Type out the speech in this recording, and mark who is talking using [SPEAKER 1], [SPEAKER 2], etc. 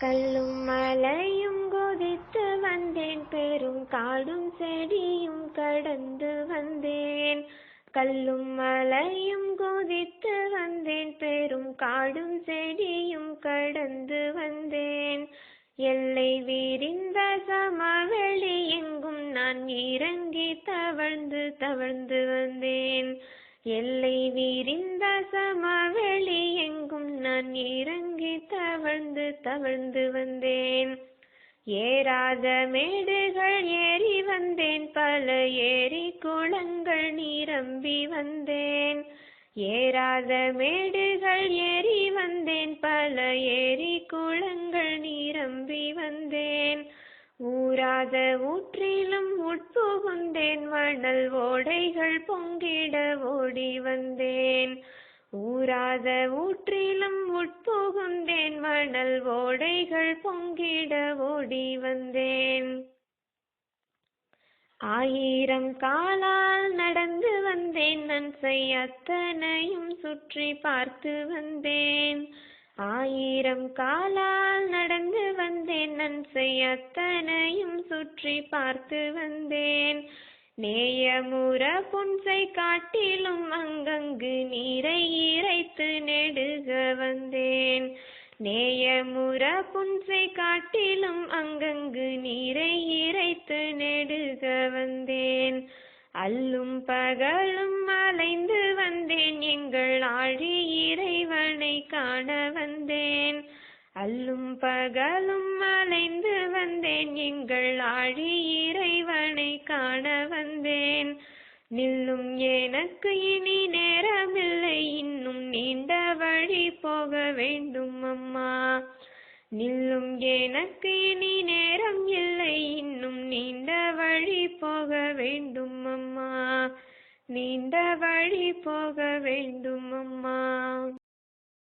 [SPEAKER 1] கல்லும் மலையும் குதித்து வந்தேன். பெரும் காடும் செடியும் கடந்து வந்தேன். கல்லும் மலையும் குதித்து வந்தேன். பெரும் காடும் செடியும் கடந்து வந்தேன். எல்லை விரிந்த சமவெளி எங்கும் நான் இறங்கி தவழ்ந்து தவழ்ந்து வந்தேன். எல்லை விரிந்த சமவெளி எங்கும் நான் இறங்கி தவழ்ந்து தவழ்ந்து வந்தேன். ஏறாத மேடுகள் ஏறி வந்தேன். பல ஏரி குளங்கள் நிரம்பி வந்தேன். ஏறாத மேடுகள் ஏறி வந்தேன். பல ஏரி குளங்கள் நிரம்பி வந்தேன். ஊராத ஊற்றிலும் உட்புகுந்தேன் மணல் ஓடைகள் பொங்கிட ஓடி வந்தேன். ஊராத ஊற்றிலும் உட்புகுந்தேன் வடல் ஓடைகள் பொங்கிட ஓடி வந்தேன். ஆயிரம் காலால் நடந்து வந்தேன் நன்சை அத்தனையும் சுற்றி பார்த்து வந்தேன். ஆயிரம் காலால் நடந்து வந்தேன் நன்சை அத்தனையும் சுற்றி பார்த்து வந்தேன். நேயமுற புன்சை காட்டிலும் அங்கங்கு நீரை இறைத்து நெடுக வந்தேன். நேயமுற புன்சை காட்டிலும் அங்கங்கு நீரை இறைத்து நெடுக வந்தேன். அல்லும் பகலும் அலைந்து வந்தேன். எங்கள் ஆழி இறைவனை காண வந்தேன். அல்லும் பகலும் அலைந்து வந்தேன். எங்கள் ஆழி இறைவனை காண நில்லும் எனக்கு இனி நேரமில்லை. இன்னும் நீண்ட வழி போக வேண்டும் அம்மா. நில்லும் எனக்கு இனி நேரம் இல்லை. இன்னும் நீண்ட வழி போக வேண்டும் அம்மா. நீண்ட வழி போக வேண்டும் அம்மா.